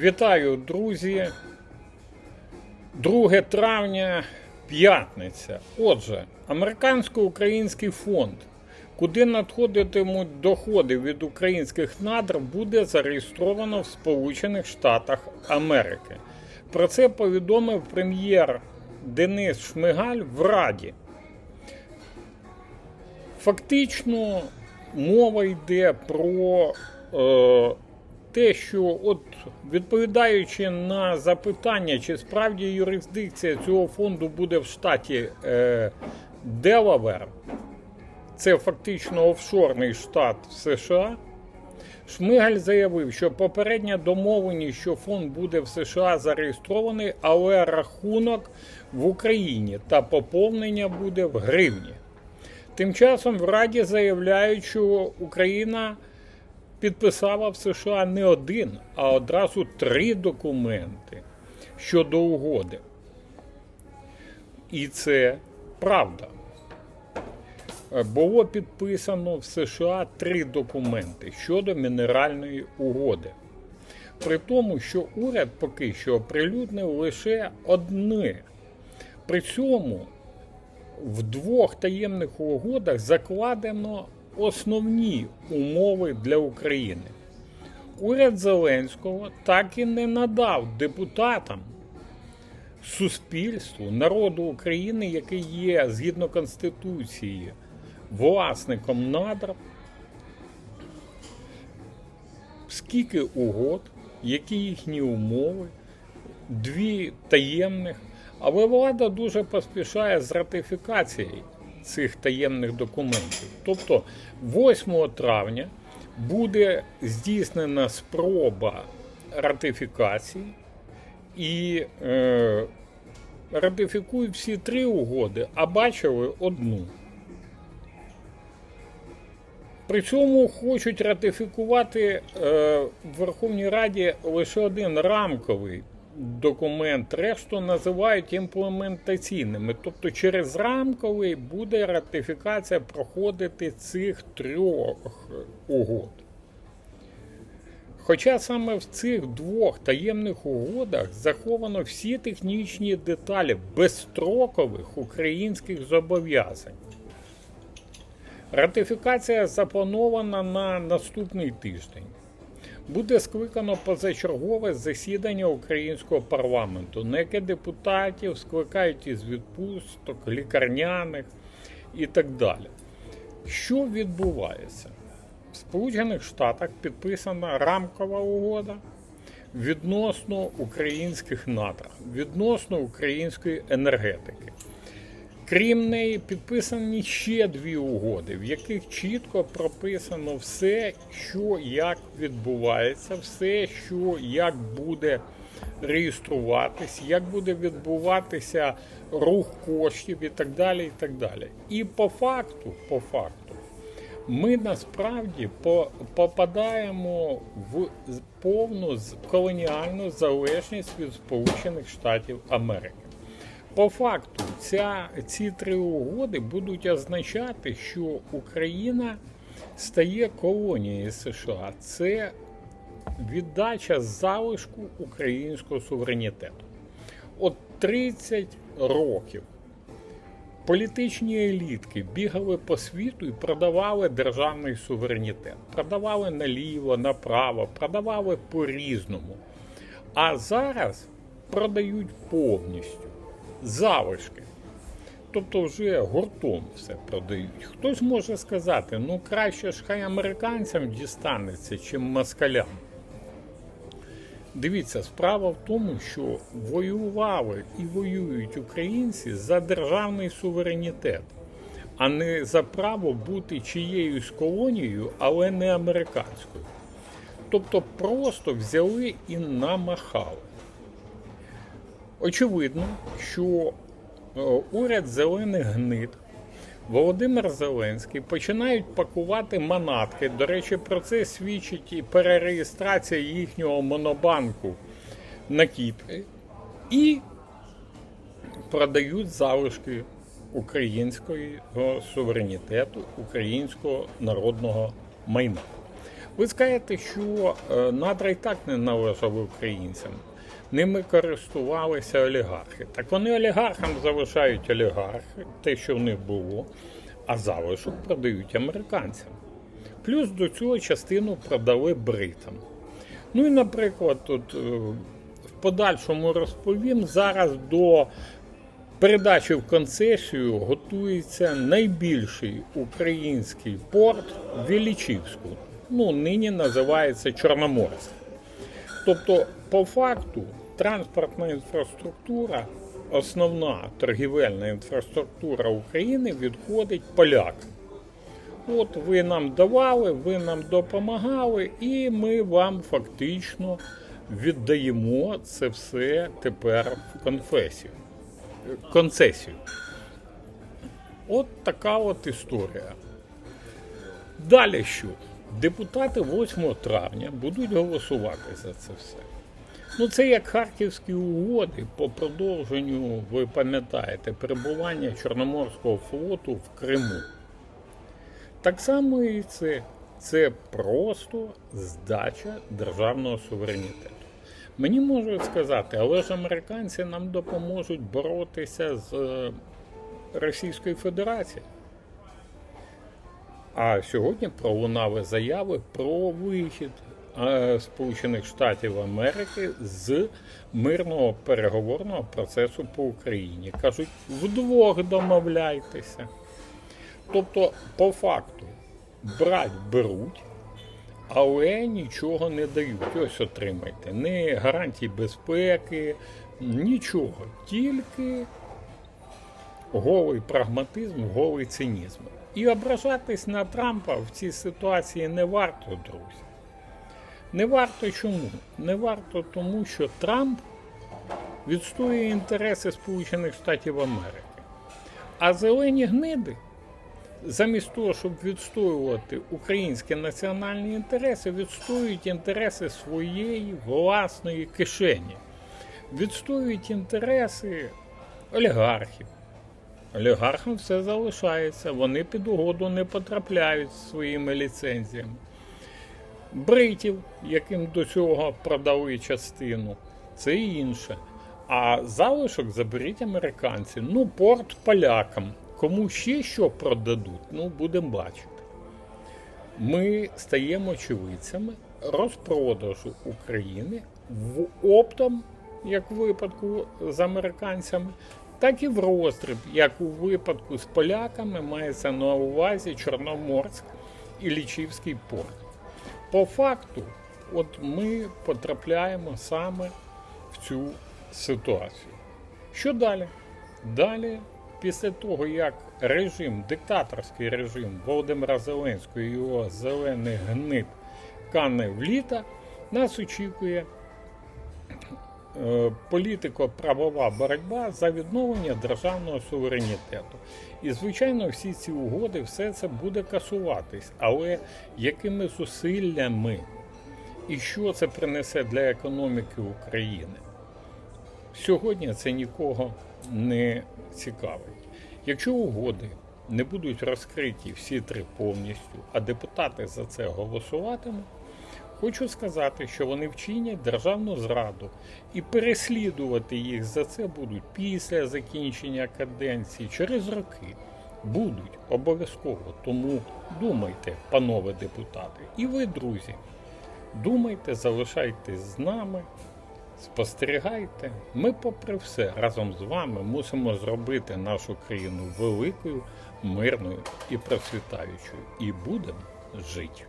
Вітаю, друзі. 2 травня, п'ятниця. Отже, американсько-український фонд, куди надходитимуть доходи від українських надр, буде зареєстровано в Сполучених Штатах Америки. Про це повідомив прем'єр Денис Шмигаль в Раді. Фактично мова йде про е, те, що, от відповідаючи на запитання, чи справді юрисдикція цього фонду буде в штаті е, Делавер, це фактично офшорний штат США. Шмигаль заявив, що попередня домовленість, що фонд буде в США зареєстрований, але рахунок в Україні та поповнення буде в гривні. Тим часом в Раді заявляють, що Україна підписала в США не один, а одразу три документи щодо угоди. І це правда. Було підписано в США три документи щодо мінеральної угоди. При тому, що уряд поки що оприлюднив лише одне. При цьому в двох таємних угодах закладено основні умови для України. Уряд Зеленського так і не надав депутатам, суспільству, народу України, який є згідно Конституції власником надр, скільки угод, які їхні умови, дві таємних. Але влада дуже поспішає з ратифікацією цих таємних документів. Тобто 8 травня буде здійснена спроба ратифікації і е, ратифікують всі три угоди, а бачили одну. При цьому хочуть ратифікувати е, в Верховній Раді лише один рамковий документ, решту називають імплементаційними. Тобто через рамковий буде ратифікація проходити цих трьох угод. Хоча саме в цих двох таємних угодах заховано всі технічні деталі безстрокових українських зобов'язань. Ратифікація запланована на наступний тиждень. Буде скликано позачергове засідання українського парламенту, на яке депутатів скликають із відпусток, лікарняних і так далі. Що відбувається? В Сполучених Штатах підписана рамкова угода відносно українських надр, відносно української енергетики. Крім неї, підписані ще дві угоди, в яких чітко прописано все, що як відбувається, все, що як буде реєструватись, як буде відбуватися рух коштів і так далі. І так далі. І по факту, по факту, ми насправді по- попадаємо в повну колоніальну залежність від Сполучених Штатів Америки. По факту, ця, ці три угоди будуть означати, що Україна стає колонією США. Це віддача залишку українського суверенітету. От 30 років політичні елітки бігали по світу і продавали державний суверенітет. Продавали наліво, направо, продавали по-різному. А зараз продають повністю залишки. Тобто вже гуртом все продають. Хтось може сказати, ну краще ж хай американцям дістанеться, чим москалям. Дивіться, справа в тому, що воювали і воюють українці за державний суверенітет, а не за право бути чиєюсь колонією, але не американською. Тобто просто взяли і намахали. Очевидно, що е, уряд зелених гнид Володимир Зеленський починають пакувати манатки. До речі, про це свідчить і перереєстрація їхнього монобанку на Кіпрі. І продають залишки українського суверенітету, українського народного майна. Ви скажете, що е, надра і так не належали українцям. Ними користувалися олігархи. Так вони олігархам залишають олігархи, те, що в них було, а залишок продають американцям. Плюс до цього частину продали бритам. Ну і, наприклад, тут е, в подальшому розповім, зараз до передачі в концесію готується найбільший український порт Вілічівську. Ну, нині називається Чорноморськ. Тобто, по факту, транспортна інфраструктура, основна торгівельна інфраструктура України відходить полякам. От ви нам давали, ви нам допомагали, і ми вам фактично віддаємо це все тепер в конфесію. концесію. От така от історія. Далі що? Депутати 8 травня будуть голосувати за це все. Ну, це як харківські угоди по продовженню, ви пам'ятаєте, перебування Чорноморського флоту в Криму. Так само і це. Це просто здача державного суверенітету. Мені можуть сказати, але ж американці нам допоможуть боротися з е, Російською Федерацією. А сьогодні пролунали заяви про вихід Сполучених Штатів Америки з мирного переговорного процесу по Україні. Кажуть, вдвох домовляйтеся. Тобто, по факту, брать беруть, але нічого не дають. Ось отримайте. Не гарантій безпеки, нічого. Тільки голий прагматизм, голий цинізм. І ображатись на Трампа в цій ситуації не варто, друзі. Не варто чому? Не варто тому, що Трамп відстоює інтереси Сполучених Штатів Америки. А зелені гниди, замість того, щоб відстоювати українські національні інтереси, відстоюють інтереси своєї власної кишені, відстоюють інтереси олігархів. Олігархам все залишається, вони під угоду не потрапляють зі своїми ліцензіями. Бритів, яким до цього продали частину, це інше. А залишок заберіть американці. Ну, порт полякам. Кому ще що продадуть, ну будемо бачити. Ми стаємо очевидцями розпродажу України в оптом, як в випадку з американцями, так і в роздріб, як у випадку з поляками, мається на увазі Чорноморськ і Лічівський порт. По факту, от ми потрапляємо саме в цю ситуацію. Що далі? Далі, після того, як режим, диктаторський режим Володимира Зеленського і його зелений гнид кане в літа, нас очікує політико-правова боротьба за відновлення державного суверенітету. І, звичайно, всі ці угоди, все це буде касуватись. Але якими зусиллями і що це принесе для економіки України? Сьогодні це нікого не цікавить. Якщо угоди не будуть розкриті всі три повністю, а депутати за це голосуватимуть, хочу сказати, що вони вчинять державну зраду і переслідувати їх за це будуть після закінчення каденції через роки. Будуть обов'язково. Тому думайте, панове депутати, і ви, друзі, думайте, залишайтесь з нами. Спостерігайте, ми, попри все, разом з вами мусимо зробити нашу країну великою, мирною і процвітаючою. І будемо жити.